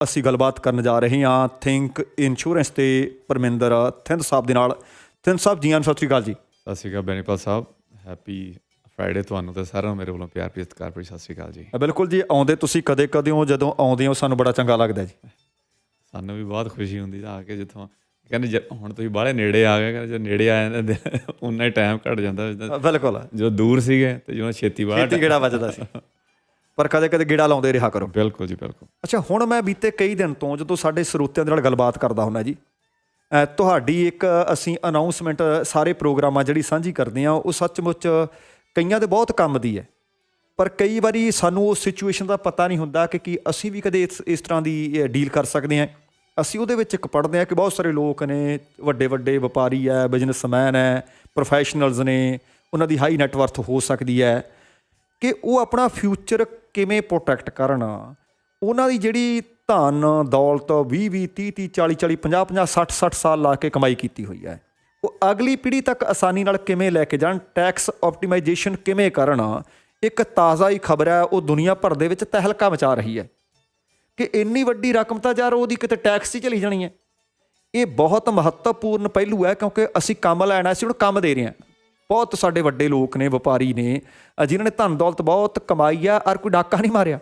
ਅਸੀਂ ਗੱਲਬਾਤ ਕਰਨ ਜਾ ਰਹੇ ਹਾਂ ਥਿੰਕ ਇੰਸ਼ੋਰੈਂਸ ਤੇ ਪਰਮਿੰਦਰ ਥਿੰਦ ਸਾਹਿਬ ਦੇ ਨਾਲ। ਥਿੰਦ ਸਾਹਿਬ ਜੀ ਆਨ ਸਤਿ ਸ਼੍ਰੀ ਅਕਾਲ ਜੀ। ਸਤਿ ਸ਼੍ਰੀ ਅਕਾਲ ਬੈਨੀਪਾਲ ਸਾਹਿਬ ਹੈਪੀ ਫਰਾਈਡੇ ਤੁਹਾਨੂੰ ਤੇ ਸਾਰਿਆਂ ਨੂੰ ਮੇਰੇ ਵੱਲੋਂ ਪਿਆਰ ਭਰੀ ਸਤਿਕਾਰ ਭਰੀ ਸਤਿ ਸ਼੍ਰੀ ਅਕਾਲ ਜੀ। ਬਿਲਕੁਲ ਜੀ ਆਉਂਦੇ ਤੁਸੀਂ ਕਦੇ ਕਦੇ ਹੋ ਜਦੋਂ ਆਉਂਦੇ ਹੋ ਸਾਨੂੰ ਬੜਾ ਚੰਗਾ ਲੱਗਦਾ ਜੀ। ਸਾਨੂੰ ਵੀ ਬਹੁਤ ਖੁਸ਼ੀ ਹੁੰਦੀ ਆ ਕੇ ਜਿੱਥੋਂ ਕਹਿੰਦੇ ਹੁਣ ਤੁਸੀਂ ਬਾਹਲੇ ਨੇੜੇ ਆ ਗਏ ਕਹਿੰਦੇ ਜੇ ਨੇੜੇ ਆ ਜਾਂਦੇ ਉਨਾ ਹੀ ਟਾਈਮ ਘਟ ਜਾਂਦਾ। ਬਿਲਕੁਲ। ਜਦੋਂ ਦੂਰ ਸੀਗੇ ਤੇ ਜਦੋਂ ਛੇਤੀ ਬਾਹਰ ਛੇਤੀ ਗੇੜਾ ਵੱਜਦਾ ਸੀ। ਪਰ ਕਦੇ ਕਦੇ ਗੇੜਾ ਲਾਉਂਦੇ ਰਿਹਾ ਕਰੋ। ਬਿਲਕੁਲ ਜੀ ਬਿਲਕੁਲ। ਅੱਛਾ ਹੁਣ ਮੈਂ ਬੀਤੇ ਕਈ ਦਿਨ ਤੋਂ ਜਦੋਂ ਸਾਡੇ ਸਰੋਤਿਆਂ ਦੇ ਨਾਲ ਗੱਲਬਾਤ ਕਰਦਾ ਹੁੰਦਾ ਜੀ ਤੁਹਾਡੀ ਇੱਕ ਅਸੀਂ ਅਨਾਉਂਸਮੈਂਟ ਸਾਰੇ ਪ੍ਰੋਗਰਾਮਾਂ ਜਿਹੜੀ ਸਾਂਝੀ ਕਰਦੇ ਆ ਉਹ ਸੱਚਮੁੱਚ ਕਈਆਂ ਦੇ ਬਹੁਤ ਕੰਮ ਦੀ ਹੈ। ਪਰ ਕਈ ਵਾਰੀ ਸਾਨੂੰ ਉਹ ਸਿਚੁਏਸ਼ਨ ਦਾ ਪਤਾ ਨਹੀਂ ਹੁੰਦਾ ਕਿ ਕੀ ਅਸੀਂ ਵੀ ਕਦੇ ਇਸ ਇਸ ਤਰ੍ਹਾਂ ਦੀ ਡੀਲ ਕਰ ਸਕਦੇ ਹਾਂ। ਅਸੀਂ ਉਹਦੇ ਵਿੱਚ ਇੱਕ ਪੜ੍ਹਦੇ ਹਾਂ ਕਿ ਬਹੁਤ ਸਾਰੇ ਲੋਕ ਨੇ ਵੱਡੇ ਵੱਡੇ ਵਪਾਰੀ ਹੈ ਬਿਜ਼ਨਸਮੈਨ ਹੈ ਪ੍ਰੋਫੈਸ਼ਨਲਸ ਨੇ ਉਹਨਾਂ ਦੀ ਹਾਈ ਨੈਟਵਰਥ ਹੋ ਸਕਦੀ ਹੈ। ਕਿ ਉਹ ਆਪਣਾ ਫਿਊਚਰ ਕਿਵੇਂ ਪ੍ਰੋਟੈਕਟ ਕਰਨ? ਉਹਨਾਂ ਦੀ ਜਿਹੜੀ ਧਨ, ਦੌਲਤ 20 20 30 30 40 40 50 50 60 60 ਸਾਲ ਲਾ ਕੇ ਕਮਾਈ ਕੀਤੀ ਹੋਈ ਹੈ। ਉਹ ਅਗਲੀ ਪੀੜ੍ਹੀ ਤੱਕ ਆਸਾਨੀ ਨਾਲ ਕਿਵੇਂ ਲੈ ਕੇ ਜਾਣ? ਟੈਕਸ ਆਪਟੀਮਾਈਜੇਸ਼ਨ ਕਿਵੇਂ ਕਰਨ? ਇੱਕ ਤਾਜ਼ਾ ਹੀ ਖਬਰ ਹੈ, ਉਹ ਦੁਨੀਆ ਭਰ ਦੇ ਵਿੱਚ ਤਹਿਲਕਾ ਮਚਾ ਰਹੀ ਹੈ। ਕਿ ਇੰਨੀ ਵੱਡੀ ਰਕਮ ਤਾਂ ਯਾਰ ਉਹਦੀ ਕਿਤੇ ਟੈਕਸ 'ਚ ਹੀ ਚਲੀ ਜਾਣੀ ਹੈ। ਇਹ ਬਹੁਤ ਮਹੱਤਵਪੂਰਨ ਪਹਿਲੂ ਹੈ, ਕਿਉਂਕਿ ਅਸੀਂ ਕੰਮ ਲੈਣਾ ਸੀ ਹੁਣ ਕੰਮ ਦੇ ਰਹੇ ਹਾਂ। ਬਹੁਤ ਸਾਡੇ ਵੱਡੇ ਲੋਕ ਨੇ ਵਪਾਰੀ ਨੇ ਜਿਨ੍ਹਾਂ ਨੇ ਧਨ ਦੌਲਤ ਬਹੁਤ ਕਮਾਈ ਆ ਔਰ ਕੋਈ ਡਾਕਾ ਨਹੀਂ ਮਾਰਿਆ।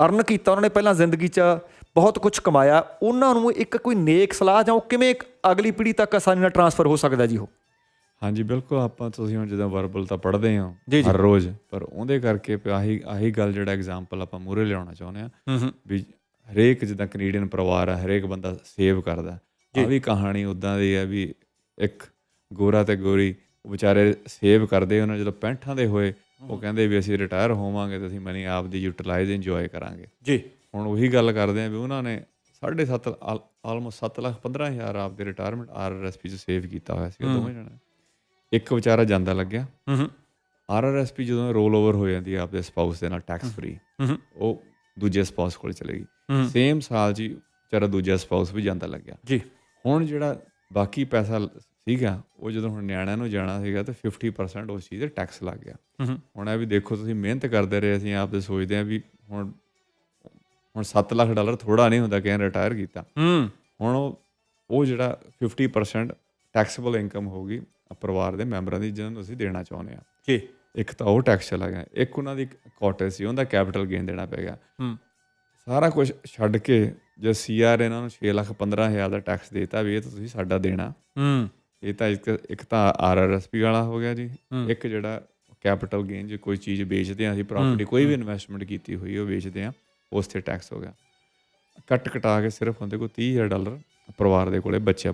ਅਰਨ ਕੀਤਾ ਉਹਨਾਂ ਨੇ ਪਹਿਲਾਂ ਜ਼ਿੰਦਗੀ 'ਚ ਬਹੁਤ ਕੁਝ ਕਮਾਇਆ। ਉਹਨਾਂ ਨੂੰ ਇੱਕ ਕੋਈ ਨੇਕ ਸਲਾਹ ਜਾਂ ਉਹ ਕਿਵੇਂ ਇੱਕ ਅਗਲੀ ਪੀੜ੍ਹੀ ਤੱਕ ਆਸਾਨੀ ਨਾਲ ਟਰਾਂਸਫਰ ਹੋ ਸਕਦਾ ਜੀ ਉਹ? ਹਾਂਜੀ ਬਿਲਕੁਲ ਆਪਾਂ ਤੁਸੀਂ ਹੁਣ ਜਦੋਂ ਵਰਬਲ ਤਾਂ ਪੜ੍ਹਦੇ ਜੀ। ਹਰ ਰੋਜ਼ ਪਰ ਉਹਦੇ ਕਰਕੇ ਆਹੀ ਆਹੀ ਗੱਲ ਜਿਹੜਾ ਐਗਜ਼ਾਮਪਲ ਆਪਾਂ ਮੂਹਰੇ ਲਿਆਉਣਾ ਚਾਹੁੰਦੇ ਆ ਵੀ ਹਰੇਕ ਜਿੱਦਾਂ ਕੈਨੇਡੀਅਨ ਪਰਿਵਾਰ ਆ ਹਰੇਕ ਬੰਦਾ ਸੇਵ ਕਰਦਾ। ਆ ਵੀ ਕਹਾਣੀ ਉਦਾਂ ਦੀ ਹੈ ਵੀ ਇੱਕ ਗੋਰਾ ਤੇ ਗੋਰੀ ਉਹ ਵਿਚਾਰੇ ਸੇਵ ਕਰਦੇ ਉਹਨਾਂ ਜਦੋਂ 65 ਦੇ ਹੋਏ ਉਹ ਕਹਿੰਦੇ ਵੀ ਅਸੀਂ ਰਿਟਾਇਰ ਹੋਵਾਂਗੇ ਤੇ ਅਸੀਂ ਮਨੀ ਆਪ ਦੀ ਯੂਟਿਲਾਈਜ਼ ਇੰਜੋਏ ਕਰਾਂਗੇ। ਜੀ। ਹੁਣ ਉਹੀ ਗੱਲ ਕਰਦੇ ਆ ਵੀ ਉਹਨਾਂ ਨੇ 7.5 ਆਲਮੋਸਟ 7 ਲੱਖ 15 ਹਜ਼ਾਰ ਆਪ ਦੇ ਰਿਟਾਇਰਮੈਂਟ ਆਰਆਰਐਸਪੀ ਚ ਸੇਵ ਕੀਤਾ ਹੋਇਆ ਸੀ ਉਹ ਦੋਵੇਂ ਜਣੇ ਇੱਕ ਵਿਚਾਰਾ ਜਾਂਦਾ ਲੱਗਿਆ। ਹੂੰ ਆਰਆਰਐਸਪੀ ਜਦੋਂ ਰੋਲ ਓਵਰ ਹੋ ਜਾਂਦੀ ਹੈ ਆਪਦੇ ਸਪਾਊਸ ਦੇ ਨਾਲ ਟੈਕਸ ਫ੍ਰੀ ਉਹ ਦੂਜੇ ਸਪਾਊਸ ਕੋਲ ਚਲੇ। ਗਈ। ਸੇਮ ਸਾਲ ਜੀ ਵਿਚਾਰਾ ਦੂਜਾ ਸਪਾਊਸ ਵੀ ਜਾਂਦਾ ਲੱਗਿਆ। ਜੀ। ਹੁਣ ਜਿਹੜਾ ਬਾਕੀ ਪੈਸਾ ਲ- ਸੀਗਾ ਉਹ ਜਦੋਂ ਹੁਣ ਨਿਆਣਿਆਂ ਨੂੰ ਜਾਣਾ ਸੀਗਾ ਤੇ 50% ਉਸ ਚੀਜ਼ ਤੇ ਟੈਕਸ ਲੱਗ ਗਿਆ। ਹੁਣ ਇਹ ਵੀ ਦੇਖੋ ਤੁਸੀਂ ਮਿਹਨਤ ਕਰਦੇ ਰਹੇ ਅਸੀਂ ਆਪਦੇ ਸੋਚਦੇ ਆ ਵੀ ਹੁਣ ਹੁਣ 7 ਲੱਖ ਡਾਲਰ ਥੋੜਾ ਨਹੀਂ ਹੁੰਦਾ ਕਿ ਰਿਟਾਇਰ ਕੀਤਾ। ਹੁਣ ਉਹ ਉਹ ਜਿਹੜਾ 50% ਟੈਕਸੇਬਲ ਇਨਕਮ ਹੋਗੀ ਪਰਿਵਾਰ ਦੇ ਮੈਂਬਰਾਂ ਦੀ ਜਿਹਨਾਂ ਨੂੰ ਅਸੀਂ ਦੇਣਾ ਚਾਹੁੰਦੇ ਆ ਜੀ। ਇੱਕ ਤਾਂ ਉਹ ਟੈਕਸ ਚਲਾ ਗਿਆ ਇੱਕ ਉਹਨਾਂ ਦੀ ਕੋਟੇ ਸੀ ਉਹਦਾ ਕੈਪੀਟਲ ਗੇਨ ਦੇਣਾ ਪੈ ਗਿਆ। ਸਾਰਾ ਕੁਝ ਛੱਡ ਕੇ ਜੇ ਸੀਆਰ ਇਹਨਾਂ ਨੂੰ 6 ਲੱਖ 15 ਹਜ਼ਾਰ ਦਾ ਟੈਕਸ ਦੇਤਾ ਵੀ ਇਹ ਤਾਂ ਤੁਸੀਂ ਸਾਡਾ ਦੇਣਾ। ਹੂੰ। ਇਹ ਤਾਂ ਇੱਕ ਤਾਂ ਆਰਆਰਐਸਪੀ ਵਾਲਾ ਹੋ ਗਿਆ ਜੀ। ਇੱਕ ਜਿਹੜਾ ਕੈਪੀਟਲ ਗੇਨ ਜੇ ਕੋਈ ਚੀਜ਼ ਵੇਚਦੇ ਆ ਅਸੀਂ ਪ੍ਰਾਪਰਟੀ ਕੋਈ ਵੀ ਇਨਵੈਸਟਮੈਂਟ ਕੀਤੀ ਹੋਈ ਉਹ ਵੇਚਦੇ ਆ ਉਸ ਤੇ ਟੈਕਸ ਹੋ ਗਿਆ। ਕੱਟ ਕਟਾ ਕੇ ਸਿਰਫ ਹੁੰਦੇ ਕੋਈ 30000 ਡਾਲਰ ਪਰਿਵਾਰ ਦੇ ਕੋਲੇ ਬੱਚਿਆਂ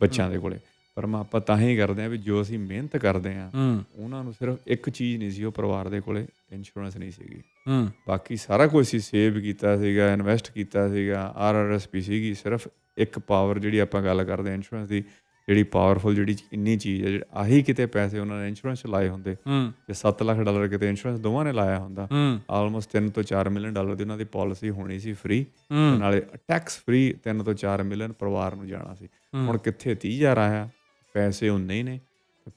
ਬੱਚਿਆਂ ਦੇ ਕੋਲੇ। ਪਰ ਮੈਂ ਆਪਾਂ ਤਾਂ ਹੀ ਕਰਦੇ ਆ ਵੀ ਜੋ ਅਸੀਂ ਮਿਹਨਤ ਕਰਦੇ ਆ ਉਹਨਾਂ ਨੂੰ ਸਿਰਫ ਇੱਕ ਚੀਜ਼ ਨਹੀਂ ਸੀ ਉਹ ਪਰਿਵਾਰ ਦੇ ਕੋਲੇ ਇੰਸ਼ੋਰੈਂਸ ਨਹੀਂ ਸੀਗੀ। ਹੂੰ। ਬਾਕੀ ਸਾਰਾ ਕੁਝ ਸੀ ਸੇਵ ਕੀਤਾ ਸੀਗਾ ਇਨਵੈਸਟ ਕੀਤਾ ਸੀਗਾ ਆਰਆਰਐਸਪੀ ਸੀਗੀ ਸਿਰਫ ਇੱਕ ਪਾਵਰ ਜਿਹੜੀ ਆਪਾਂ ਗੱਲ ਕਰਦੇ ਇੰਸ਼ੋਰੈਂਸ ਦੀ ਜਿਹੜੀ ਪਾਵਰਫੁਲ ਜਿਹੜੀ ਇੰਨੀ ਚੀਜ਼ ਹੈ ਜਿਹੜੀ ਆਹੀ ਕਿਤੇ ਪੈਸੇ ਉਹਨਾਂ ਨੇ ਇੰਸ਼ੋਰੈਂਸ ਲਾਏ ਹੁੰਦੇ। ਤੇ 7 ਲੱਖ ਡਾਲਰ ਕਿਤੇ ਇੰਸ਼ੋਰੈਂਸ ਦੋਵਾਂ ਨੇ ਲਾਇਆ ਹੁੰਦਾ। ਆਲਮੋਸਟ 3 ਤੋਂ 4 ਮਿਲੀਅਨ ਡਾਲਰ ਦੀ ਉਹਨਾਂ ਦੀ ਪਾਲਿਸੀ ਹੋਣੀ ਸੀ ਫ੍ਰੀ ਨਾਲੇ ਟੈਕਸ ਫ੍ਰੀ 3 ਤੋਂ 4 ਮਿਲੀਅਨ ਪਰਿਵਾਰ ਨੂੰ ਜਾਣਾ ਸੀ। ਹੁਣ ਕਿੱਥੇ 30000 ਆਇਆ ਪੈਸੇ ਉਨੇ ਹੀ ਨੇ।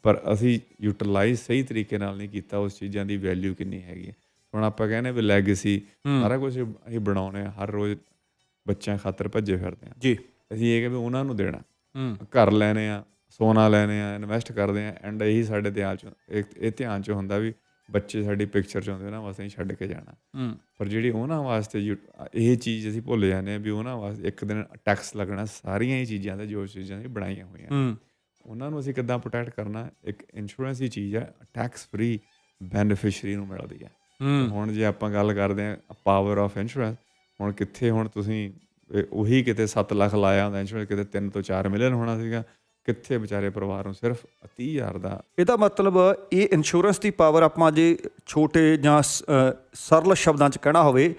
ਪਰ ਅਸੀਂ ਯੂਟਿਲਾਈਜ਼ ਸਹੀ ਤਰੀਕੇ ਨਾਲ ਨਹੀਂ ਕੀਤਾ ਉਸ ਚੀਜ਼ਾਂ ਦੀ ਵੈਲਿਊ ਕਿੰਨੀ ਹੈਗੀ। ਹੁਣ ਆਪਾਂ ਕਹਿੰਦੇ ਵੀ ਲੈਗੇਸੀ ਸਾਰਾ ਕੁਝ ਅਸੀਂ ਬਣਾਉਣੇ ਆ ਹਰ ਰੋਜ਼ ਬੱਚਿਆਂ ਖਾਤਰ ਭੱਜੇ ਫਿਰਦੇ ਆ ਜੀ। ਅਸੀਂ ਇਹ ਕਿ ਉਹਨਾਂ ਨੂੰ ਦੇਣਾ। ਘਰ ਲੈਣੇ ਆ ਸੋਨਾ ਲੈਣੇ ਆ ਇਨਵੈਸਟ ਕਰਦੇ ਆ ਐਂਡ ਇਹੀ ਸਾਡੇ ਧਿਆਨ ਚ ਇਹ ਇਹ ਧਿਆਨ ਚ ਹੁੰਦਾ ਵੀ ਬੱਚੇ ਸਾਡੀ ਪਿਕਚਰ ਚ ਆਉਂਦੇ ਉਹਨਾਂ ਵਾਸਤੇ ਛੱਡ ਕੇ ਜਾਣਾ। ਹੂੰ। ਪਰ ਜਿਹੜੀ ਉਹਨਾਂ ਵਾਸਤੇ ਇਹ ਚੀਜ਼ ਅਸੀਂ ਭੁੱਲ ਜਾਂਦੇ ਆ ਵੀ ਉਹਨਾਂ ਵਾਸਤੇ ਇੱਕ ਦਿਨ ਟੈਕਸ ਲੱਗਣਾ ਸਾਰੀਆਂ ਹੀ ਚੀਜ਼ਾਂ ਤੇ ਜੋ ਚੀਜ਼ਾਂ ਅਸੀਂ ਬਣਾਈਆਂ ਹੋਈਆਂ। ਹੂੰ। ਉਹਨਾਂ ਨੂੰ ਅਸੀਂ ਕਿੱਦਾਂ ਪ੍ਰੋਟੈਕਟ ਕਰਨਾ ਇੱਕ ਇੰਸ਼ੋਰੈਂਸ ਦੀ ਚੀਜ਼ ਹੈ ਟੈਕਸ ਫ੍ਰੀ ਬੈਨੀਫੀਸ਼ੀਅਰੀ ਨੂੰ ਮਿਲਦੀ ਹੈ ਹੂੰ। ਹੁਣ ਜੇ ਆਪਾਂ ਗੱਲ ਕਰਦੇ ਆ ਪਾਵਰ ਆਫ ਇੰਸ਼ੋਰੈਂਸ ਹੁਣ ਕਿੱਥੇ ਹੁਣ ਤੁਸੀਂ ਉਹੀ ਕਿਤੇ 7 ਲੱਖ ਲਾਇਆ ਹੁੰਦਾ ਇੰਸ਼ੋਰੈਂਸ ਕਿਤੇ 3 ਤੋਂ 4 ਮਿਲੀਅਨ ਹੋਣਾ ਸੀਗਾ। ਕਿੱਥੇ ਵਿਚਾਰੇ ਪਰਿਵਾਰ ਨੂੰ ਸਿਰਫ 30000 ਦਾ। ਇਹਦਾ ਮਤਲਬ ਇਹ ਇੰਸ਼ੋਰੈਂਸ ਦੀ ਪਾਵਰ ਆਪਾਂ ਜੇ ਛੋਟੇ ਜਾਂ ਸਰਲ ਸ਼ਬਦਾਂ 'ਚ ਕਹਿਣਾ ਹੋਵੇ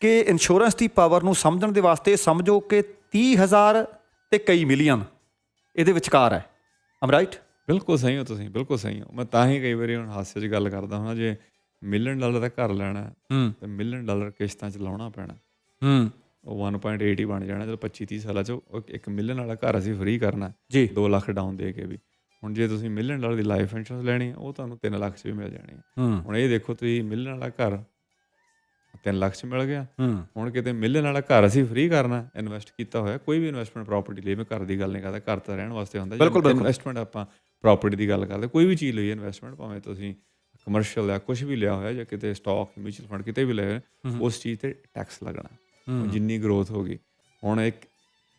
ਕਿ ਇੰਸ਼ੋਰੈਂਸ ਦੀ ਪਾਵਰ ਨੂੰ ਸਮਝਣ ਦੇ ਵਾਸਤੇ ਸਮਝੋ ਕਿ 30000 ਤੇ ਕਈ ਮਿਲੀਅਨ ਇਹਦੇ ਵਿਚਕਾਰ ਹੈ। ਆਮ ਰਾਈਟ ਬਿਲਕੁਲ ਸਹੀ ਹੋ ਤੁਸੀਂ ਬਿਲਕੁਲ ਸਹੀ ਹੋ। ਮੈਂ ਤਾਂ ਹੀ ਕਈ ਵਾਰੀ ਹੁਣ ਹਾਸੇ 'ਚ ਗੱਲ ਕਰਦਾ ਹਾਂ ਜੇ ਮਿਲੀਅਨ ਡਾਲਰ ਦਾ ਘਰ ਲੈਣਾ ਤੇ ਮਿਲੀਅਨ ਡਾਲਰ ਕਿਸ਼ਤਾਂ 'ਚ ਲਾਉਣਾ ਪੈਣਾ। ਹੂੰ। ਉਹ 1.8 ਹੀ ਬਣ ਜਾਣਾ ਜਦੋਂ 25 30 ਸਾਲਾਂ 'ਚ ਇੱਕ ਮਿਲੀਅਨ ਵਾਲਾ ਘਰ ਅਸੀਂ ਫ੍ਰੀ ਕਰਨਾ ਜੀ। 2 ਲੱਖ ਡਾਊਨ ਦੇ ਕੇ ਵੀ। ਹੁਣ ਜੇ ਤੁਸੀਂ ਮਿਲੀਅਨ ਡਾਲਰ ਦੀ ਲਾਈਫ ਇੰਸ਼ੋਰੈਂਸ ਲੈਣੀ ਉਹ ਤੁਹਾਨੂੰ 3 ਲੱਖ 'ਚ ਵੀ ਮਿਲ ਜਾਣੀ ਹੈ। ਹੁਣ ਇਹ ਦੇਖੋ ਤੁਸੀਂ ਮਿਲਣ ਵਾਲਾ ਘਰ 3 ਲੱਖ ਚ ਮਿਲ ਗਿਆ। ਹੁਣ ਕਿਤੇ ਮਿਲਣ ਵਾਲਾ ਘਰ ਅਸੀਂ ਫ੍ਰੀ ਕਰਨਾ ਇਨਵੈਸਟ ਕੀਤਾ ਹੋਇਆ ਕੋਈ ਵੀ ਇਨਵੈਸਟਮੈਂਟ ਪ੍ਰਾਪਰਟੀ ਲਈ ਮੈਂ ਘਰ ਦੀ ਗੱਲ ਨਹੀਂ ਕਰਦਾ ਘਰ ਤਾਂ ਰਹਿਣ ਵਾਸਤੇ ਹੁੰਦਾ ਬਿਲਕੁਲ। ਇਨਵੈਸਟਮੈਂਟ ਆਪਾਂ ਪ੍ਰਾਪਰਟੀ ਦੀ ਗੱਲ ਕਰਦੇ ਕੋਈ ਵੀ ਚੀਜ਼ ਲਈ ਇਨਵੈਸਟਮੈਂਟ ਭਾਵੇਂ ਤੁਸੀਂ ਕਮਰਸ਼ੀਅਲ ਆ ਕੁਝ ਵੀ ਲਿਆ ਹੋਇਆ ਜਾਂ ਕਿਤੇ ਸਟਾਕ ਮਿਊਚੁਅਲ ਫੰਡ ਕਿਤੇ ਵੀ ਲਿਆ ਉਸ ਚੀਜ਼ ਤੇ ਟੈਕਸ ਲੱਗਣਾ। ਜਿੰਨੀ ਗਰੋਥ ਹੋ ਗਈ। ਹੁਣ ਇੱਕ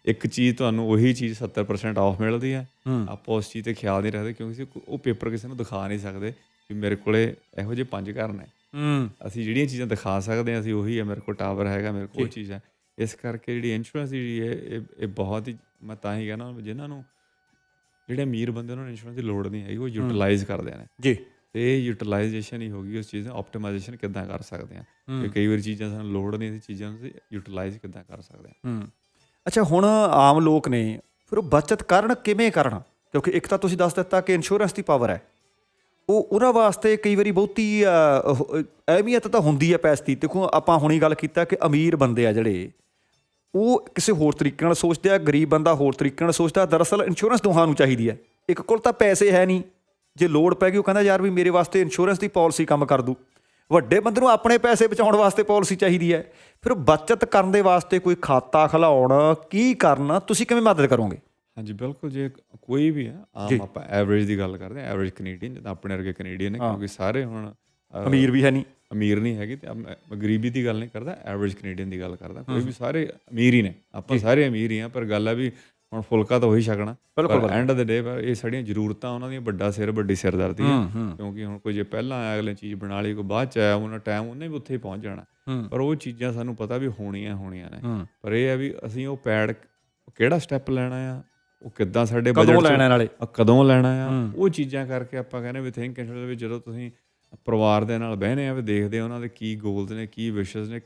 ਇੱਕ ਚੀਜ਼ ਤੁਹਾਨੂੰ ਉਹੀ ਚੀਜ਼ 70% ਆਫ ਮਿਲਦੀ ਹੈ। ਆਪਾਂ ਉਸ ਚੀਜ਼ ਤੇ ਖਿਆਲ ਨਹੀਂ ਰੱਖਦੇ ਕਿਉਂਕਿ ਉਹ ਪੇਪਰ ਕਿਸੇ ਨੂੰ ਦਿਖਾ ਨਹੀਂ ਸਕਦੇ ਵੀ ਮੇਰੇ ਕੋਲੇ ਇਹੋ ਜਿਹੇ ਪੰਜ ਘਰ ਨੇ। ਹੂੰ। ਅਸੀਂ ਜਿਹੜੀਆਂ ਚੀਜ਼ਾਂ ਦਿਖਾ ਸਕਦੇ ਹਾਂ ਅਸੀਂ ਉਹੀ ਹੈ ਮੇਰੇ ਕੋਲ ਟਾਵਰ ਹੈਗਾ ਮੇਰੇ ਕੋਲ ਉਹ ਚੀਜ਼ ਹੈ। ਇਸ ਕਰਕੇ ਜਿਹੜੀ ਇੰਸ਼ੋਰੈਂਸ ਜਿਹੜੀ ਹੈ ਇਹ ਇਹ ਬਹੁਤ ਹੀ ਮੈਂ ਤਾਂ ਹੀ ਕਹਿੰਦਾ ਜਿਨ੍ਹਾਂ ਨੂੰ ਜਿਹੜੇ ਅਮੀਰ ਬੰਦੇ ਉਹਨਾਂ ਨੂੰ ਇੰਸ਼ੋਰੈਂਸ ਦੀ ਲੋੜ ਨਹੀਂ ਹੈਗੀ ਉਹ ਯੂਟਿਲਾਈਜ਼ ਕਰਦੇ ਨੇ। ਜੀ। ਤੇ ਇਹ ਯੂਟਿਲਾਈਜੇਸ਼ਨ ਹੀ ਹੋਗੀ ਉਸ ਚੀਜ਼ ਦੀ ਆਪਟੀਮਾਈਜੇਸ਼ਨ ਕਿੱਦਾਂ ਕਰ ਸਕਦੇ ਆ ਕਿ ਕਈ ਵਾਰ ਚੀਜ਼ਾਂ ਸਾਨੂੰ ਲੋੜ ਨਹੀਂ ਸੀ ਚੀਜ਼ਾਂ ਨੂੰ ਯੂਟਿਲਾਈਜ਼ ਕਿੱਦਾਂ ਕਰ ਸਕਦੇ ਆ ਹੂੰ। ਅੱਛਾ ਹੁਣ ਆਮ ਲੋਕ ਨੇ ਫਿਰ ਉਹ ਬਚਤ ਕਰਨ ਕਿਵੇਂ ਕਰਨ? ਕਿਉਂਕਿ ਇੱਕ ਤਾਂ ਤੁਸੀਂ ਦੱਸ ਦਿੱਤਾ ਕਿ ਇੰਸ਼ੋਰੈਂਸ ਦੀ ਪਾਵਰ ਹੈ। ਉਹ ਉਹਨਾਂ ਵਾਸਤੇ ਕਈ ਵਾਰੀ ਬਹੁਤੀ ਅਹਿਮੀਅਤ ਤਾਂ ਹੁੰਦੀ ਹੈ ਪੈਸੇ ਦੀ। ਦੇਖੋ ਆਪਾਂ ਹੁਣੀ ਗੱਲ ਕੀਤਾ ਕਿ ਅਮੀਰ ਬੰਦੇ ਆ ਜਿਹੜੇ ਉਹ ਕਿਸੇ ਹੋਰ ਤਰੀਕੇ ਨਾਲ ਸੋਚਦੇ ਆ ਗਰੀਬ ਬੰਦਾ ਹੋਰ ਤਰੀਕੇ ਨਾਲ ਸੋਚਦਾ ਦਰਅਸਲ ਇੰਸ਼ੋਰੈਂਸ ਦੋਹਾਂ ਨੂੰ ਚਾਹੀਦੀ ਹੈ। ਇੱਕ ਕੋਲ ਤਾਂ ਪੈਸੇ ਹੈ ਨਹੀਂ। ਜੇ ਲੋੜ ਪੈ ਗਈ ਉਹ ਕਹਿੰਦਾ ਯਾਰ ਵੀ ਮੇਰੇ ਵਾਸਤੇ ਇੰਸ਼ੋਰੈਂਸ ਦੀ ਪਾਲਿਸੀ ਕੰਮ ਕਰ ਦੂ। ਵੱਡੇ ਬੰਦੇ ਨੂੰ ਆਪਣੇ ਪੈਸੇ ਬਚਾਉਣ ਵਾਸਤੇ ਪਾਲਿਸੀ ਚਾਹੀਦੀ ਹੈ। ਫਿਰ ਬਚਤ ਕਰਨ ਦੇ ਵਾਸਤੇ ਕੋਈ ਖਾਤਾ ਖਲਾਉਣ ਕੀ ਕਰਨਾ ਤੁਸੀਂ ਕਿਵੇਂ ਮਦਦ ਕਰੋਗੇ? ਹਾਂਜੀ ਬਿਲਕੁਲ ਜੇ ਕੋਈ ਵੀ ਹੈ ਆਮ ਆਪਾਂ ਐਵਰੇਜ ਦੀ ਗੱਲ ਕਰਦੇ ਆ ਐਵਰੇਜ ਕੈਨੇਡੀਅਨ ਜਿੱਦਾਂ ਆਪਣੇ ਵਰਗੇ ਕੈਨੇਡੀਅਨ ਨੇ ਕਿਉਂਕਿ ਸਾਰੇ ਹੁਣ ਅਮੀਰ ਵੀ ਹੈ ਨਹੀਂ। ਅਮੀਰ ਨਹੀਂ ਹੈਗੇ ਤੇ ਮੈਂ ਗਰੀਬੀ ਦੀ ਗੱਲ ਨਹੀਂ ਕਰਦਾ ਐਵਰੇਜ ਕੈਨੇਡੀਅਨ ਦੀ ਗੱਲ ਕਰਦਾ। ਕੋਈ ਵੀ ਸਾਰੇ ਅਮੀਰ ਹੀ ਨੇ ਆਪਾਂ ਸਾਰੇ ਅਮੀਰ ਹੀ ਆ ਪਰ ਗੱਲ ਆ ਵੀ ਹੁਣ ਫੁਲਕਾ ਤਾਂ ਉਹੀ ਛਕਣਾ। ਪਰ ਐਂਡ ਆਫ ਦ ਡੇ ਇਹ ਸਾਡੀਆਂ ਜ਼ਰੂਰਤਾਂ ਉਹਨਾਂ ਦੀਆਂ ਵੱਡਾ ਸਿਰ ਵੱਡੀ ਸਿਰਦਰਦੀ ਹੈ ਕਿਉਂਕਿ ਹੁਣ ਕੋਈ ਜੇ ਪਹਿਲਾਂ ਆਇਆ ਅਗਲੇ ਚੀਜ਼ ਬਣਾ ਲਈ ਕੋਈ ਬਾਅਦ ਚ ਆਇਆ ਉਹਨਾਂ ਟਾਈਮ ਉਹਨੇ ਵੀ ਉੱਥੇ ਹੀ ਪਹੁੰਚ ਜਾਣਾ। ਪਰ ਉਹ ਚੀਜ਼ਾਂ ਸਾਨੂੰ ਪਤਾ ਵੀ ਹੋਣੀਆਂ ਹੋਣੀਆਂ ਨੇ। ਪਰ ਇਹ ਆ ਵੀ ਅਸੀਂ ਉਹ ਪੈਡ ਕਿਹੜਾ ਸਟੈਪ ਲੈਣਾ ਆ? ਉਹ ਕਿੱਦਾਂ ਸਾਡੇ ਕਦੋਂ ਬਜਟ ਲੈਣਾ ਨਾਲੇ? ਕਦੋਂ ਲੈਣਾ ਆ? ਉਹ ਚੀਜ਼ਾਂ ਕਰਕੇ ਆਪਾਂ ਕਹਿੰਦੇ ਵੀ ਥਿੰਕ ਇੰਸ਼ੋਰੈਂਸ ਵਿੱਚ ਜਦੋਂ ਤੁਸੀਂ ਪਰਿਵਾਰ ਦੇ ਨਾਲ ਬਹਿਨੇ ਆ ਵੀ ਦੇਖਦੇ ਉਹਨਾਂ ਦੇ ਕੀ ਗੋਲਸ ਨੇ ਕੀ ਵਿਸ਼ਸ ਨੇ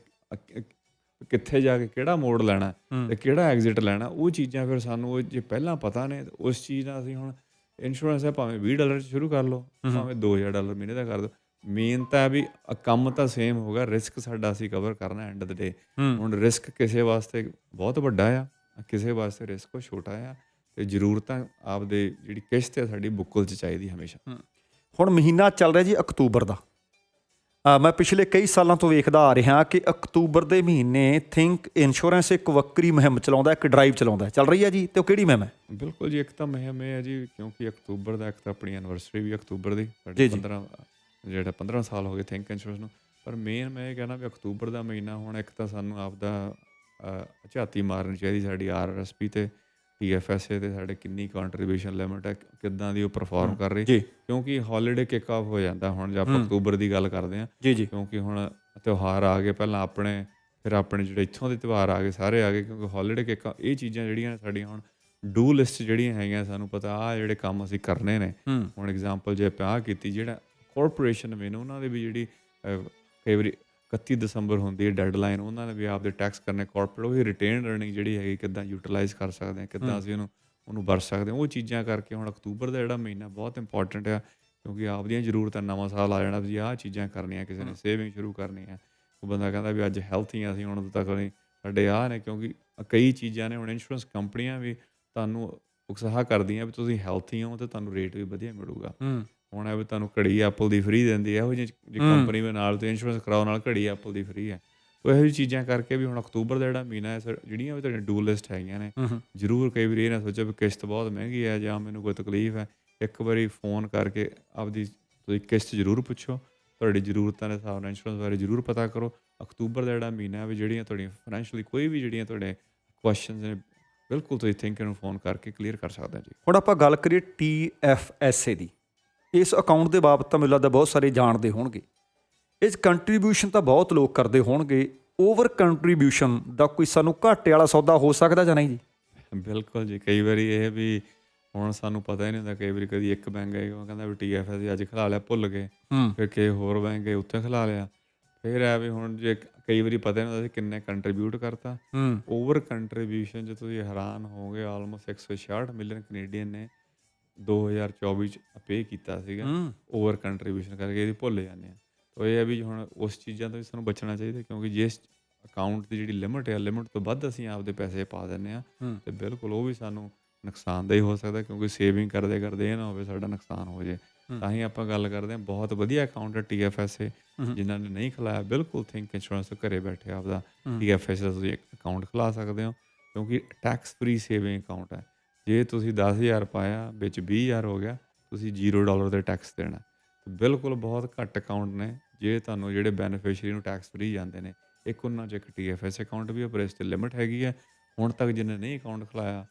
ਕਿੱਥੇ ਜਾ ਕੇ ਕਿਹੜਾ ਮੋੜ ਲੈਣਾ ਤੇ ਕਿਹੜਾ ਐਗਜ਼ਿਟ ਲੈਣਾ ਉਹ ਚੀਜ਼ਾਂ ਫਿਰ ਸਾਨੂੰ ਉਹ ਜੇ ਪਹਿਲਾਂ ਪਤਾ ਨੇ ਉਸ ਚੀਜ਼ ਨਾਲ ਅਸੀਂ ਹੁਣ ਇੰਸ਼ੋਰੈਂਸ ਹੈ ਭਾਵੇਂ 20 ਡਾਲਰ 'ਚ ਸ਼ੁਰੂ ਕਰ ਲਓ ਭਾਵੇਂ 2000 ਡਾਲਰ ਮਹੀਨੇ ਦਾ ਕਰ ਦਿਓ ਮੇਨ ਤਾਂ ਵੀ ਕੰਮ ਤਾਂ ਸੇਮ ਹੋਗਾ ਰਿਸਕ ਸਾਡਾ ਅਸੀਂ ਕਵਰ ਕਰਨਾ ਐਂਡ ਆਫ ਦ ਡੇ ਹੁਣ ਰਿਸਕ ਕਿਸੇ ਵਾਸਤੇ ਬਹੁਤ ਵੱਡਾ ਆ ਕਿਸੇ ਵਾਸਤੇ ਰਿਸਕ ਉਹ ਛੋਟਾ ਆ ਤੇ ਜ਼ਰੂਰਤਾਂ ਆਪਦੇ ਜਿਹੜੀ ਕਿਸ਼ਤ ਹੈ ਸਾਡੀ ਬੁੱਕਲ 'ਚ ਚਾਹੀਦੀ ਹਮੇਸ਼ਾ। ਹੁਣ ਮਹੀਨਾ ਚੱਲ ਰਿਹਾ ਜੀ ਅਕਤੂਬਰ ਦਾ। ਮੈਂ ਪਿਛਲੇ ਕਈ ਸਾਲਾਂ ਤੋਂ ਵੇਖਦਾ ਆ ਰਿਹਾ ਕਿ ਅਕਤੂਬਰ ਦੇ ਮਹੀਨੇ ਥਿੰਕ ਇੰਸ਼ੋਰੈਂਸ ਇੱਕ ਵੱਖਰੀ ਮੁਹਿੰਮ ਚਲਾਉਂਦਾ ਇੱਕ ਡਰਾਈਵ ਚਲਾਉਂਦਾ। ਚੱਲ ਰਹੀ ਹੈ ਜੀ? ਤੇ ਉਹ ਕਿਹੜੀ ਮੁਹਿੰਮ ਹੈ? ਬਿਲਕੁਲ ਜੀ ਇੱਕ ਤਾਂ ਮੁਹਿੰਮ ਹੈ ਜੀ ਕਿਉਂਕਿ ਅਕਤੂਬਰ ਦਾ ਇੱਕ ਤਾਂ ਆਪਣੀ ਐਨਵਰਸਰੀ ਵੀ ਅਕਤੂਬਰ ਦੀ ਸਾਡੇ 15 ਜਿਹੜਾ 15 ਸਾਲ ਹੋ ਗਏ ਥਿੰਕ ਇੰਸ਼ੋਰੈਂਸ ਨੂੰ। ਪਰ ਮੇਨ ਮੈਂ ਇਹ ਕਹਿਣਾ ਵੀ ਅਕਤੂਬਰ ਦਾ ਮਹੀਨਾ ਹੁਣ ਇੱਕ ਤਾਂ ਸਾਨੂੰ ਆਪਦਾ ਝਾਤੀ ਮਾਰਨੀ ਚਾਹੀਦੀ ਸਾਡੀ ਆਰਐਸਪੀ ਤੇ। ਟੀਐਫਐਸਏ ਤੇ ਸਾਡੇ ਕਿੰਨੀ ਕੰਟਰੀਬਿਊਸ਼ਨ ਲਿਮਟ ਹੈ ਕਿੱਦਾਂ ਦੀ ਉਹ ਪਰਫਾਰਮ ਕਰ ਰਹੀ? ਜੀ। ਕਿਉਂਕਿ ਹੌਲੀਡੇ ਕਿਕ ਆਫ ਹੋ ਜਾਂਦਾ ਹੁਣ ਜੇ ਆਪਾਂ ਅਕਤੂਬਰ ਦੀ ਗੱਲ ਕਰਦੇ ਜੀ ਕਿਉਂਕਿ ਹੁਣ ਤਿਉਹਾਰ ਆ ਗਏ ਪਹਿਲਾਂ ਆਪਣੇ ਫਿਰ ਆਪਣੇ ਜਿਹੜੇ ਇੱਥੋਂ ਦੇ ਤਿਉਹਾਰ ਆ ਗਏ ਸਾਰੇ ਆ ਗਏ ਕਿਉਂਕਿ ਹੌਲੀਡੇ ਕਿਕ ਇਹ ਚੀਜ਼ਾਂ ਜਿਹੜੀਆਂ ਨੇ ਸਾਡੀਆਂ ਹੁਣ ਡੂ ਲਿਸਟ ਜਿਹੜੀਆਂ ਹੈਗੀਆਂ ਸਾਨੂੰ ਪਤਾ ਆ ਜਿਹੜੇ ਕੰਮ ਅਸੀਂ ਕਰਨੇ ਨੇ। ਹੁਣ ਐਗਜ਼ਾਮਪਲ ਜੇ ਆਪਾਂ ਕੀਤੀ ਜਿਹੜਾ ਕਾਰਪੋਰੇਸ਼ਨ ਨੇ ਉਹਨਾਂ ਦੇ ਵੀ ਜਿਹੜੀ ਕਈ ਵਾਰੀ 31 ਦਸੰਬਰ ਹੁੰਦੀ ਹੈ ਡੈਡਲਾਈਨ ਉਹਨਾਂ ਨੇ ਵੀ ਆਪਦੇ ਟੈਕਸ ਕਰਨੇ ਕਾਰਪੋਰੇਟ ਉਹ ਰਿਟੇਨ ਅਰਨਿੰਗ ਜਿਹੜੀ ਹੈਗੀ ਕਿੱਦਾਂ ਯੂਟਿਲਾਈਜ਼ ਕਰ ਸਕਦੇ ਹਾਂ ਕਿੱਦਾਂ ਅਸੀਂ ਉਹਨੂੰ ਉਹਨੂੰ ਵਰਤ ਸਕਦੇ ਹਾਂ। ਉਹ ਚੀਜ਼ਾਂ ਕਰਕੇ ਹੁਣ ਅਕਤੂਬਰ ਦਾ ਜਿਹੜਾ ਮਹੀਨਾ ਬਹੁਤ ਇੰਪੋਰਟੈਂਟ ਆ ਕਿਉਂਕਿ ਆਪਦੀਆਂ ਜ਼ਰੂਰਤਾਂ ਨਵਾਂ ਸਾਲ ਆ ਜਾਣਾ ਵੀ ਆਹ ਚੀਜ਼ਾਂ ਕਰਨੀਆਂ ਕਿਸੇ ਨੇ ਸੇਵਿੰਗ ਸ਼ੁਰੂ ਕਰਨੀ ਆ ਉਹ ਬੰਦਾ ਕਹਿੰਦਾ ਵੀ ਅੱਜ ਹੈਲਥੀ ਆ ਅਸੀਂ ਹੁਣ ਤੱਕ ਨਹੀਂ ਸਾਡੇ ਆਹ ਨੇ ਕਿਉਂਕਿ ਕਈ ਚੀਜ਼ਾਂ ਨੇ ਹੁਣ ਇੰਸ਼ੋਰੈਂਸ ਕੰਪਨੀਆਂ ਵੀ ਤੁਹਾਨੂੰ ਉਤਸ਼ਾਹ ਕਰਦੀਆਂ ਵੀ ਤੁਸੀਂ ਹੈਲਥੀ ਹੋ ਤੇ ਤੁਹਾਨੂੰ ਰੇਟ ਵੀ ਵਧੀਆ ਮਿਲੂਗਾ। ਹੂੰ ਹੁਣ ਇਹ ਵੀ ਤੁਹਾਨੂੰ ਘੜੀ ਐਪਲ ਦੀ ਫ੍ਰੀ ਦਿੰਦੀ ਹੈ ਇਹੋ ਜਿਹੀ ਜੇ ਕੰਪਨੀ ਦੇ ਨਾਲ ਤੇ ਇੰਸ਼ੋਰੈਂਸ ਕਰਾਓ ਨਾਲ ਘੜੀ ਐਪਲ ਦੀ ਫ੍ਰੀ ਹੈ ਤੋ ਇਹੋ ਜਿਹੀ ਚੀਜ਼ਾਂ ਕਰਕੇ ਵੀ ਹੁਣ ਅਕਤੂਬਰ ਦਾ ਜਿਹੜਾ ਮਹੀਨਾ ਹੈ ਸਰ ਜਿਹੜੀਆਂ ਵੀ ਤੁਹਾਡੀਆਂ ਡੂ ਲਿਸਟ ਹੈਗੀਆਂ ਨੇ ਜ਼ਰੂਰ ਕਈ ਵਾਰੀ ਇਹ ਨਾ ਸੋਚੋ ਵੀ ਕਿਸ਼ਤ ਬਹੁਤ ਮਹਿੰਗੀ ਹੈ ਜਾਂ ਮੈਨੂੰ ਕੋਈ ਤਕਲੀਫ ਹੈ। ਇੱਕ ਵਾਰੀ ਫੋਨ ਕਰਕੇ ਆਪਦੀ ਤੁਸੀਂ ਕਿਸ਼ਤ ਜ਼ਰੂਰ ਪੁੱਛੋ ਤੁਹਾਡੀ ਜ਼ਰੂਰਤਾਂ ਦੇ ਹਿਸਾਬ ਨਾਲ ਇੰਸ਼ੋਰੈਂਸ ਬਾਰੇ ਜ਼ਰੂਰ ਪਤਾ ਕਰੋ। ਅਕਤੂਬਰ ਦਾ ਜਿਹੜਾ ਮਹੀਨਾ ਹੈ ਵੀ ਜਿਹੜੀਆਂ ਤੁਹਾਡੀਆਂ ਫਾਈਨੈਂਸ਼ੀਅਲੀ ਕੋਈ ਵੀ ਜਿਹੜੀਆਂ ਤੁਹਾਡੇ ਕੁਐਸਚਨਸ ਨੇ ਬਿਲਕੁਲ ਤੁਸੀਂ ਥਿੰਕ ਨੂੰ ਫੋਨ ਕਰਕੇ ਕਲੀਅਰ ਕਰ ਸਕਦੇ ਹੋ ਜੀ। ਹੁਣ ਆਪਾਂ ਗੱਲ ਕਰੀਏ TFSA ਦੀ। ਇਸ ਅਕਾਊਂਟ ਦੇ ਬਾਬਤ ਤਾਂ ਮੈਨੂੰ ਲੱਗਦਾ ਬਹੁਤ ਸਾਰੇ ਜਾਣਦੇ ਹੋਣਗੇ। ਇਸ ਕੰਟਰੀਬਿਊਸ਼ਨ ਤਾਂ ਬਹੁਤ ਲੋਕ ਕਰਦੇ ਹੋਣਗੇ। ਓਵਰ ਕੰਟਰੀਬਿਊਸ਼ਨ ਦਾ ਕੋਈ ਸਾਨੂੰ ਘਾਟੇ ਵਾਲਾ ਸੌਦਾ ਹੋ ਸਕਦਾ ਜਾਂ ਨਹੀਂ ਜੀ? ਬਿਲਕੁਲ ਜੀ ਕਈ ਵਾਰੀ ਇਹ ਵੀ ਹੁਣ ਸਾਨੂੰ ਪਤਾ ਹੀ ਨਹੀਂ ਹੁੰਦਾ ਕਈ ਵਾਰੀ ਕਦੀ ਇੱਕ ਬੈਂਕ ਗਏ ਉਹ ਕਹਿੰਦਾ ਵੀ ਟੀਐਫਐਸ ਅੱਜ ਖਿਲਾ ਲਿਆ ਭੁੱਲ ਗਏ। ਹੂੰ। ਫਿਰ ਕਿਸੇ ਹੋਰ ਬੈਂਕ ਗਏ ਉੱਥੇ ਖਿਲਾ ਲਿਆ। ਫਿਰ ਐ ਵੀ ਹੁਣ ਜੇ ਕਈ ਵਾਰੀ ਪਤਾ ਨਹੀਂ ਹੁੰਦਾ ਸੀ ਕਿੰਨੇ ਕੰਟਰੀਬਿਊਟ ਕਰਤਾ। ਹੂੰ। ਓਵਰ ਕੰਟਰੀਬਿਊਸ਼ਨ ਜੇ ਤੁਸੀਂ ਹੈਰਾਨ ਹੋਵੋਗੇ ਆਲਮੋਸਟ 166 ਮਿਲੀਅਨ ਕੈਨੇਡੀਅਨ ਨੇ 2024 ਚ ਪੇ ਕੀਤਾ ਸੀਗਾ ਹੂੰ। ਓਵਰ ਕੰਟਰੀਬਿਊਸ਼ਨ ਕਰਕੇ ਇਹਦੀ ਭੁੱਲ ਜਾਂਦੇ ਆ ਤਾਂ ਇਹ ਹੈ ਵੀ ਹੁਣ ਉਸ ਚੀਜ਼ਾਂ ਤੋਂ ਵੀ ਸਾਨੂੰ ਬਚਣਾ ਚਾਹੀਦਾ ਕਿਉਂਕਿ ਜਿਸ ਅਕਾਊਂਟ ਦੀ ਜਿਹੜੀ ਲਿਮਿਟ ਹੈ ਲਿਮਿਟ ਤੋਂ ਵੱਧ ਅਸੀਂ ਆਪਦੇ ਪੈਸੇ ਪਾ ਦਿੰਨੇ ਆ ਹੂੰ। ਤੇ ਬਿਲਕੁਲ ਉਹ ਵੀ ਸਾਨੂੰ ਨੁਕਸਾਨਦਾਈ ਹੋ ਸਕਦਾ ਕਿਉਂਕਿ ਸੇਵਿੰਗ ਕਰਦੇ ਕਰਦੇ ਇਹ ਨਾ ਹੋਵੇ ਸਾਡਾ ਨੁਕਸਾਨ ਹੋ ਜੇ। ਤਾਂ ਹੀ ਆਪਾਂ ਗੱਲ ਕਰਦੇ ਹਾਂ ਬਹੁਤ ਵਧੀਆ ਅਕਾਊਂਟ ਹੈ। TFSA ਜਿਨ੍ਹਾਂ ਨੇ ਨਹੀਂ ਖੁਲਾਇਆ ਬਿਲਕੁਲ ਥਿੰਕ ਇੰਸ਼ੋਰੈਂਸ ਘਰੇ ਬੈਠੇ ਆਪਦਾ TFSA ਦਾ ਤੁਸੀਂ ਅਕਾਊਂਟ ਖੁਲਾ ਸਕਦੇ ਹੋ ਕਿਉਂਕਿ ਟੈਕਸ ਫ੍ਰੀ ਸੇਵਿੰਗ ਅਕਾਊਂਟ ਹੈ ਜੇ ਤੁਸੀਂ 10000 ਪਾਇਆ ਵਿੱਚ 20000 ਹੋ ਗਿਆ ਤੁਸੀਂ 0 ਡਾਲਰ ਦੇ ਟੈਕਸ ਦੇਣਾ। ਬਿਲਕੁਲ ਬਹੁਤ ਘੱਟ ਅਕਾਊਂਟ ਨੇ ਜੇ ਤੁਹਾਨੂੰ ਜਿਹੜੇ ਬੈਨੀਫੀਸ਼ੀਅਰੀ ਨੂੰ ਟੈਕਸ ਫ੍ਰੀ ਜਾਂਦੇ ਨੇ ਇੱਕ ਉਹਨਾਂ 'ਚ ਇੱਕ TFS ਅਕਾਊਂਟ ਵੀ ਹੈ ਪਰ ਇਸ ਤੇ ਲਿਮਿਟ ਹੈਗੀ ਹੈ ਹੁਣ ਤੱਕ ਜਿਹਨੇ ਨਹੀਂ ਅਕਾਊਂਟ ਖੁਲਾਇਆ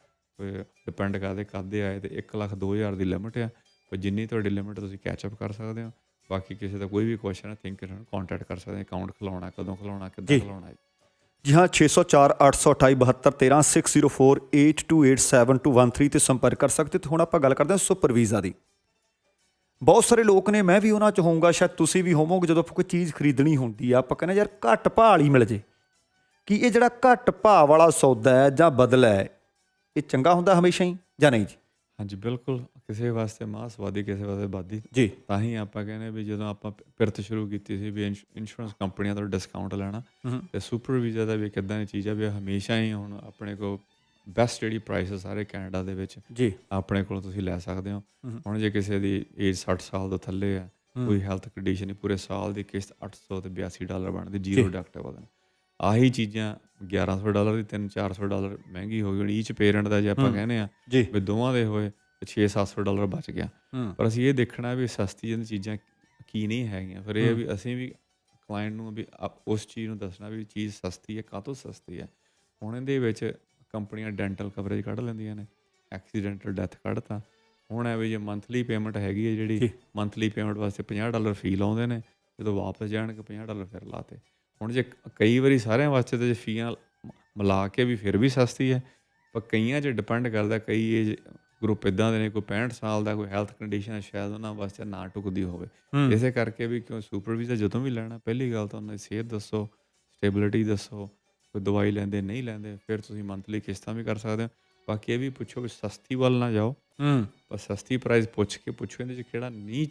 ਡਿਪੈਂਡ ਕਰਦੇ ਕਦੇ ਆਏ ਤੇ 1 ਲੱਖ 2000 ਦੀ ਲਿਮਿਟ ਹੈ ਪਰ ਜਿੰਨੀ ਤੁਹਾਡੀ ਲਿਮਿਟ ਤੁਸੀਂ ਕੈਚ ਅਪ ਕਰ ਸਕਦੇ ਹੋ। ਬਾਕੀ ਕਿਸੇ ਦਾ ਕੋਈ ਵੀ ਕੁਐਸਚਨ ਹੈ ਥਿੰਕ ਇਹਨਾਂ ਨੂੰ ਕੰਟੈਕਟ ਕਰ ਸਕਦੇ ਅਕਾਊਂਟ ਖੁਲਾਉਣਾ ਕਦੋਂ ਖੁਲਾਉਣਾ ਕਿੱਦਾਂ। ਖੁਲਾਉਣਾ ਹੈ। ਜੀ ਹਾਂ 604 828 7213 604 82871213 ਤੇ ਸੰਪਰਕ ਕਰ ਸਕਦੇ ਹੋ ਤੇ ਹੁਣ ਆਪਾਂ ਗੱਲ ਕਰਦੇ ਹਾਂ ਸੁਪਰ ਵੀਜ਼ਾ ਦੀ। ਬਹੁਤ ਸਾਰੇ ਲੋਕ ਨੇ, ਮੈਂ ਵੀ ਉਹਨਾਂ ਚ ਹੋਊਂਗਾ, ਸ਼ਾਇਦ ਤੁਸੀਂ ਵੀ ਹੋਵੋਗੇ, ਜਦੋਂ ਆਪਾਂ ਕੋਈ ਚੀਜ਼ ਖਰੀਦਣੀ ਹੁੰਦੀ ਆ, ਆਪਾਂ ਕਹਿੰਦੇ ਯਾਰ ਘੱਟ ਭਾਅ ਵਾਲੀ ਮਿਲ ਜੇ। ਕਿ ਇਹ ਜਿਹੜਾ ਘੱਟ ਭਾਅ ਵਾਲਾ ਸੌਦਾ ਹੈ ਜਾਂ ਬਦਲਾ ਹੈ, ਇਹ ਚੰਗਾ ਹੁੰਦਾ ਹਮੇਸ਼ਾ ਹੀ ਜਾਂ ਨਹੀਂ ਜੀ? ਹਾਂਜੀ ਬਿਲਕੁਲ। ਕਿਸੇ ਵਾਸਤੇ ਮਾਸਵਾਦੀ ਕਿਸੇ ਵਾਸਤੇ ਬਾਦੀ। ਜੀ। ਤਾਂ ਹੀ ਆਪਾਂ ਕਹਿੰਦੇ ਵੀ ਜਦੋਂ ਆਪਾਂ ਪ- ਪਿਰਤ ਸ਼ੁਰੂ ਕੀਤੀ ਸੀ ਵੀ ਇੰਸ਼ੋਰੈਂਸ ਕੰਪਨੀਆਂ ਤੋਂ ਡਿਸਕਾਊਂਟ ਲੈਣਾ ਤੇ ਸੁਪਰ ਵੀਜ਼ਾ ਦਾ ਵੀ ਇੱਕ ਇੱਦਾਂ ਦੀ ਚੀਜ਼ ਆ ਵੀ ਹਮੇਸ਼ਾ ਹੀ ਹੁਣ ਆਪਣੇ ਕੋਲ ਬੈਸਟ ਜਿਹੜੀ ਪ੍ਰਾਈਸ ਹੈ ਸਾਰੇ ਕੈਨੇਡਾ ਦੇ ਵਿੱਚ ਜੀ। ਆਪਣੇ ਕੋਲ ਤੁਸੀਂ ਲੈ ਸਕਦੇ ਹੋ। ਹੁਣ ਜੇ ਕਿਸੇ ਦੀ ਏਜ 60 ਸਾਲ ਤੋਂ ਥੱਲੇ ਆ ਕੋਈ ਹੈਲਥ ਕੰਡੀਸ਼ਨ ਨਹੀਂ ਪੂਰੇ ਸਾਲ ਦੀ ਕਿਸ਼ਤ 800 ਤੇ 82 ਡਾਲਰ ਬਣਦੀ ਜ਼ੀਰੋ ਡਿਡਕਟੇਬਲ ਆਹੀ ਚੀਜ਼ਾਂ 1100 ਡਾਲਰ ਦੀ 3-400 ਡਾਲਰ ਮਹਿੰਗੀ ਹੋ ਗਈ ਈਚ ਪੇਰੈਂਟ ਦਾ ਜੇ ਆਪਾਂ ਕਹਿੰਦੇ ਆ ਵੀ ਦੋਵਾਂ ਦੇ ਹੋਏ 6-700 ਡਾਲਰ ਬਚ ਗਿਆ। ਪਰ ਅਸੀਂ ਇਹ ਦੇਖਣਾ ਵੀ ਸਸਤੀ ਜਿਹੀ ਚੀਜ਼ਾਂ ਕੀ ਨਹੀਂ ਹੈਗੀਆਂ। ਫਿਰ ਇਹ ਵੀ ਅਸੀਂ ਵੀ ਕਲਾਇੰਟ ਨੂੰ ਵੀ ਉਸ ਚੀਜ਼ ਨੂੰ ਦੱਸਣਾ ਵੀ ਚੀਜ਼ ਸਸਤੀ ਹੈ ਕਾਹਤੋਂ ਸਸਤੀ ਹੈ। ਹੁਣ ਇਹਦੇ ਵਿੱਚ ਕੰਪਨੀਆਂ ਡੈਂਟਲ ਕਵਰੇਜ ਕੱਢ ਲੈਂਦੀਆਂ ਨੇ। ਐਕਸੀਡੈਂਟਲ ਡੈਥ ਕੱਢਤਾ। ਹੁਣ ਐ ਵੀ ਜੇ ਮੰਥਲੀ ਪੇਮੈਂਟ ਹੈਗੀ ਹੈ ਜਿਹੜੀ। ਮੰਥਲੀ ਪੇਮੈਂਟ ਵਾਸਤੇ 50 ਡਾਲਰ ਫੀ ਲਾਉਂਦੇ ਨੇ। ਜਦੋਂ ਵਾਪਸ ਜਾਣਗੇ 50 ਡਾਲਰ ਫਿਰ ਲਾਤੇ। ਹੁਣ ਜੇ ਕਈ ਵਾਰੀ ਸਾਰਿਆਂ ਵਾਸਤੇ ਤੇ ਜੇ ਫੀਆਂ ਮਿਲਾ ਕੇ ਵੀ ਫਿਰ ਵੀ ਸਸਤੀ ਹੈ ਪਰ ਕਈਆਂ 'ਚ ਡਿਪੈਂਡ ਕਰਦਾ ਕਈ ਏਜ ਗਰੁੱਪ ਇਦਾਂ ਦੇ ਨੇ ਕੋਈ 65 ਸਾਲ ਦਾ ਕੋਈ ਹੈਲਥ ਕੰਡੀਸ਼ਨ ਹੈ ਸ਼ਾਇਦ ਉਹਨਾਂ ਵਾਸਤੇ ਨਾ ਟੁਕਦੀ ਹੋਵੇ। ਇਸੇ ਕਰਕੇ ਵੀ ਕਿਉਂ ਸੁਪਰ ਵੀਜ਼ਾ ਜਦੋਂ ਵੀ ਲੈਣਾ ਪਹਿਲੀ ਗੱਲ ਤਾਂ ਉਹਨਾਂ ਦੀ ਸਿਹਤ ਦੱਸੋ ਸਟੇਬਿਲਿਟੀ ਦੱਸੋ ਕੋਈ ਦਵਾਈ ਲੈਂਦੇ ਨਹੀਂ ਲੈਂਦੇ ਫਿਰ ਤੁਸੀਂ ਮੰਥਲੀ ਕਿਸ਼ਤਾਂ ਵੀ ਕਰ ਸਕਦੇ ਹੋ। ਬਾਕੀ ਇਹ ਵੀ ਪੁੱਛੋ ਕਿ ਸਸਤੀ ਵੱਲ ਨਾ ਜਾਓ। ਹੂੰ। ਪਰ ਸਸਤੀ ਪ੍ਰਾਈਸ ਪੁੱਛ ਕੇ ਪੁੱਛੋ ਇਹਦੇ 'ਚ ਕਿਹੜਾ ਨਹੀਂ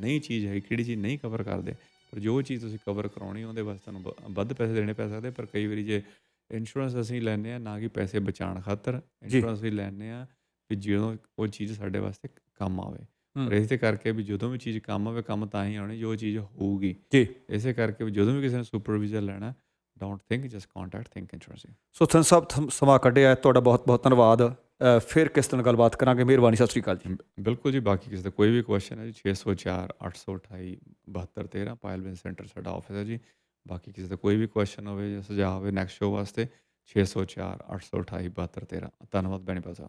ਨਹੀਂ ਚੀਜ਼ ਹੈ ਕਿਹੜੀ ਚੀਜ਼ ਨਹੀਂ ਕਵਰ ਕਰਦੇ। ਪਰ ਜੋ ਚੀਜ਼ ਤੁਸੀਂ ਕਵਰ ਕਰਾਉਣੀ ਉਹਦੇ ਵਾਸਤੇ ਤੁਹਾਨੂੰ ਵੱਧ ਪੈਸੇ ਦੇਣੇ ਪੈ ਸਕਦੇ ਪਰ ਕਈ ਵਾਰੀ ਜੇ ਇੰਸ਼ੋਰੈਂਸ ਅਸੀਂ ਲੈਂਦੇ ਆ ਨਾ ਕਿ ਪੈਸੇ ਬਚਾਉਣ ਖਾਤਰ ਇੰਸ਼ੋਰੈਂਸ ਵੀ ਲੈਂਦੇ ਆ ਵੀ ਜਦੋਂ ਉਹ ਚੀਜ਼ ਸਾਡੇ ਵਾਸਤੇ ਕੰਮ ਆਵੇ। ਪਰ ਇਸੇ ਕਰਕੇ ਵੀ ਜਦੋਂ ਵੀ ਚੀਜ਼ ਕੰਮ ਆਵੇ ਕੰਮ ਤਾਂ ਹੀ ਆਉਣੀ ਜੋ ਚੀਜ਼ ਹੋਊਗੀ। ਜੀ। ਇਸੇ ਕਰਕੇ ਵੀ ਜਦੋਂ ਵੀ ਕਿਸੇ ਨੇ ਸੁਪਰ ਵੀਜ਼ਾ ਲੈਣਾ don't think just contact think insurance so then ਸਾਹਿਬ ਸਮਾਂ ਕੱਢਿਆ ਤੁਹਾਡਾ ਬਹੁਤ ਬਹੁਤ ਧੰਨਵਾਦ। ਫਿਰ ਕਿਸ ਤਰ੍ਹਾਂ ਗੱਲਬਾਤ ਕਰਾਂਗੇ? ਮਿਹਰਬਾਨੀ, ਸਤਿ ਸ੍ਰੀ ਅਕਾਲ ਜੀ। ਬਿਲਕੁਲ ਜੀ, ਬਾਕੀ ਕਿਸੇ ਦਾ ਕੋਈ ਵੀ ਕੁਐਸਚਨ ਹੈ ਜੀ 604 828 7213 ਪਾਇਲਬਨ ਸੈਂਟਰ ਸਾਡਾ ਆਫਿਸ ਹੈ ਜੀ। ਬਾਕੀ ਕਿਸੇ ਦਾ ਕੋਈ ਵੀ ਕੁਐਸਚਨ ਹੋਵੇ ਜਾਂ ਸੁਝਾਅ ਹੋਵੇ ਨੈਕਸਟ ਸ਼ੋਅ ਵਾਸਤੇ 604 828 7213 ਧੰਨਵਾਦ ਬੈਣੀ ਸਾਹਿਬ।